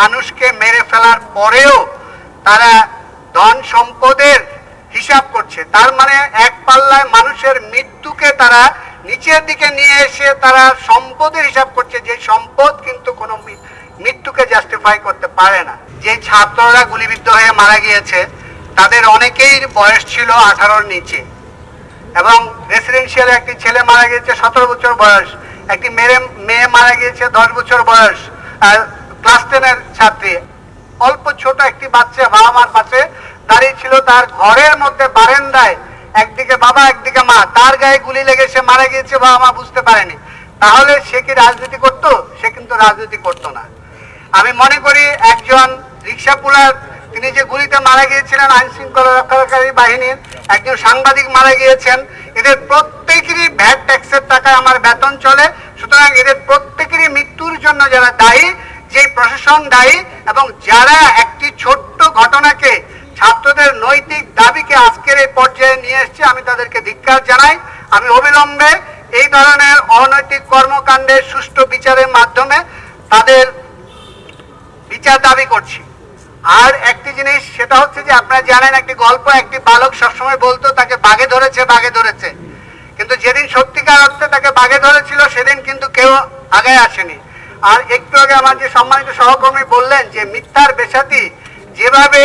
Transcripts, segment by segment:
মানুষকে মেরে ফেলার পরেও তারা ধন সম্পদের হিসাব করছে। তার মানে এক পাল্লায় মানুষের মৃত্যুকে তারা নিচের দিকে নিয়ে এসে তারা সম্পদের হিসাব করছে। যে সম্পদ কিন্তু কোনো মৃত্যুকে জাস্টিফাই করতে পারে না। যে ছাত্ররা গুলিবিদ্ধ হয়ে মারা গিয়েছে, তাদের অনেকেই বয়স ছিল আঠারোর নিচে। এবং রেসিডেন্সিয়ালে একটি ছেলে মারা গিয়েছে, সতেরো বছর বয়স। একটি মেয়ে মেয়ে মারা গিয়েছে, দশ বছর বয়স। আর ক্লাস টেনের ছাত্রী। অল্প ছোট একটি বাচ্চা বাবা মার পাশে দাঁড়িয়ে ছিল তার ঘরের মধ্যে বারান্দায়। একদিকে বাবা, একদিকে মা। তার গায়ে গুলি লেগে সে মারা গিয়েছে বাবা মা বুঝতে পারেনি। তাহলে সে কি রাজনীতি করত? সে কিন্তু রাজনীতি করতো না। আমি মনে করি একজন রিক্সা পুলার, তিনি যে গুলিতে মারা গিয়েছিলেন আইন শৃঙ্খলা রক্ষাকারী বাহিনীর, একজন সাংবাদিক মারা গিয়েছেন। এদের প্রত্যেকেরই ভ্যাট ট্যাক্সের টাকায় আমার বেতন চলে। সুতরাং এদের প্রত্যেকেরই মৃত্যুর জন্য যারা দায়ী যে প্রশাসন দায়ী এবং যারা একটি ছোট্ট ঘটনাকে ছাত্রদের নৈতিক দাবিকে আজকের এই পর্যায়ে নিয়ে এসছে, আমি তাদেরকে ধিক্কার জানাই। আমি অবিলম্বে এই ধরনের অনৈতিক কর্মকাণ্ডের সুষ্ঠু বিচারের মাধ্যমে তাদের বিচার দাবি করছি। আর একটি জিনিস, সেটা হচ্ছে যে আপনারা জানেন, একটি গল্প একটি বালক সবসময় বলতো, তাকে বাগে ধরেছে বাগে ধরেছে। কিন্তু যেদিন সত্যিকার অর্থে তাকে বাগে ধরেছিল, সেদিন কিন্তু কেউ আগে আসেনি। আর একটু আগে আমার যে সম্মানিত সহকর্মী বললেন যে মিথ্যার বেসাতি যেভাবে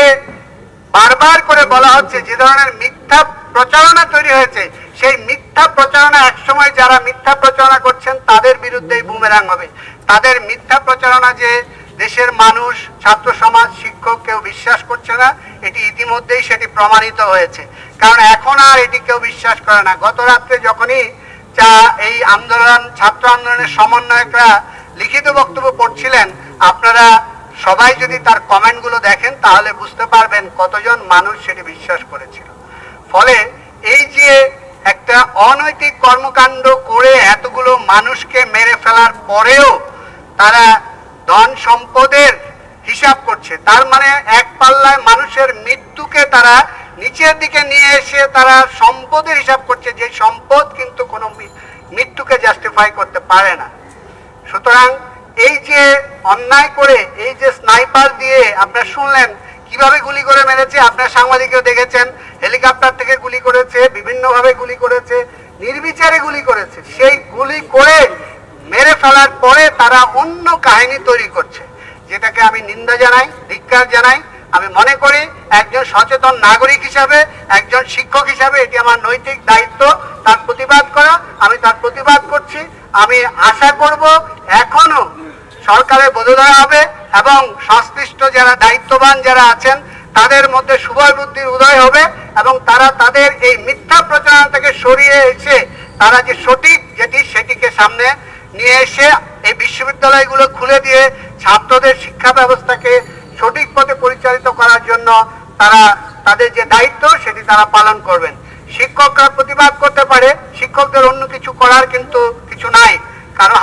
বারবার করে বলা হচ্ছে, যে ধরনের মিথ্যা প্রচারণা তৈরি হয়েছে, সেই মিথ্যা প্রচারণা একসময় যারা মিথ্যা প্রচারণা করছেন, তাদের বিরুদ্ধেই বুমেরাং হবে। তাদের মিথ্যা প্রচারণা যে দেশের মানুষ, ছাত্র সমাজ, শিক্ষক কেউ বিশ্বাস করছে না, এটি ইতিমধ্যেই সেটি প্রমাণিত হয়েছে। কারণ এখন আর এটি কেউ বিশ্বাস করে না। গত রাত্রে যখনই যা এই আন্দোলন, ছাত্র আন্দোলনের সমন্বয়করা লিখিত বক্তব্য পড়ছিলেন, আপনারা সবাই যদি তার কমেন্টগুলো দেখেন, তাহলে বুঝতে পারবেন কতজন মানুষ সেটি বিশ্বাস করেছিল। ফলে এই যে একটা অনৈতিক কর্মকাণ্ড করে এতগুলো মানুষকে মেরে ফেলার পরেও তারা ধন সম্পদের হিসাব করছে, তার মানে এক পাল্লায় মানুষের মৃত্যুকে তারা নিচের দিকে নিয়ে এসে তারা সম্পদের হিসাব করছে, যে সম্পদ কিন্তু কোনো মৃত্যুকে জাস্টিফাই করতে পারে না। সুতরাং এই যে অন্যায় করে, এই যে স্নাইপার দিয়ে আপনারা শুনলেন কীভাবে গুলি করে মেরেছে, আপনার সাংবাদিকও দেখেছেন হেলিকপ্টার থেকে গুলি করেছে, বিভিন্নভাবে গুলি করেছে, নির্বিচারে গুলি করেছে। সেই গুলি করে মেরে ফেলার পরে তারা অন্য কাহিনী তৈরি করছে, যেটাকে আমি নিন্দা জানাই, ধিক্কার জানাই। আমি মনে করি একজন সচেতন নাগরিক হিসাবে, একজন শিক্ষক হিসাবে এটি আমার নৈতিক দায়িত্ব। তার প্রতিবাদ করা, আমি তার প্রতিবাদ করছি। আমি আশা করব সরকারের বোধোদয় হবে এবং সংশ্লিষ্ট যারা দায়িত্ববান যারা আছেন, তাদের মধ্যে শুভয় বুদ্ধির উদয় হবে এবং তারা তাদের এই মিথ্যা প্রচারণা থেকে সরিয়ে এসে তারা যে সঠিক যেটি সেটিকে সামনে নিয়ে এসে এই বিশ্ববিদ্যালয়গুলো খুলে দিয়ে ছাত্রদের শিক্ষা ব্যবস্থাকে সঠিক পথে পরিচালিত করার জন্য তারা তাদের যে দায়িত্ব সেটি তারা পালন করবেন। শিক্ষকরা প্রতিবাদ করতে পারে, শিক্ষকদের অন্য কিছু করার কিন্তু কিছু নাই।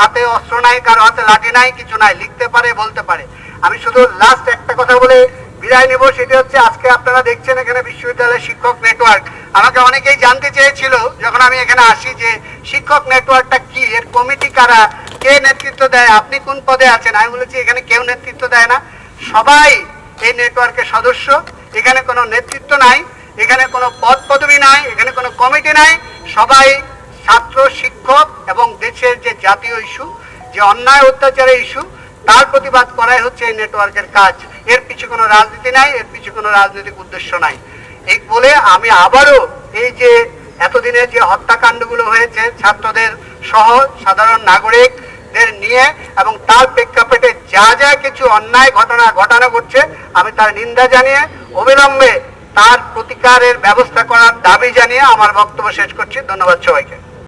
হাতে অস্ত্র নাই, কারও হাতে লাঠি নাই, কিছু নাই, লিখতে পারে, বলতে পারে। আমি শুধু লাস্ট একটা কথা বলে বিদায় নেব, সেটি হচ্ছে আজকে আপনারা দেখছেন এখানে বিশ্ববিদ্যালয়ের শিক্ষক নেটওয়ার্ক আমাকে অনেকেই জানতে চেয়েছিল যখন আমি এখানে আসি যে শিক্ষক নেটওয়ার্কটা কি, এর কমিটি কারা, কে নেতৃত্ব দেয়, আপনি কোন পদে আছেন? আমি বলেছি, এখানে কেউ নেতৃত্ব দেয় না। সবাই এই নেটওয়ার্কের সদস্য। এখানে কোনো নেতৃত্ব নাই, এখানে কোনো পদ পদবি নাই, এখানে কোনো কমিটি নাই। সবাই ছাত্র, শিক্ষক এবং দেশের যে জাতীয় ইস্যু, যে অন্যায় অত্যাচারের ইস্যু, তার প্রতিবাদ করাই হচ্ছে এই নেটওয়ার্কের কাজ। এর পিছু কোনো রাজনীতি নাই, এর পিছু কোনো রাজনৈতিক উদ্দেশ্য নাই। এই বলে আমি আবারও এই যে এতদিনের যে হত্যাকাণ্ডগুলো হয়েছে, ছাত্রদের সহ সাধারণ নাগরিকদের নিয়ে এবং তার প্রেক্ষাপটে যা যা কিছু অন্যায় ঘটনা ঘটানো ঘটছে, আমি তার নিন্দা জানিয়ে, অবিলম্বে তার প্রতিকারের ব্যবস্থা করার দাবি জানিয়ে আমার বক্তব্য শেষ করছি। ধন্যবাদ সবাইকে।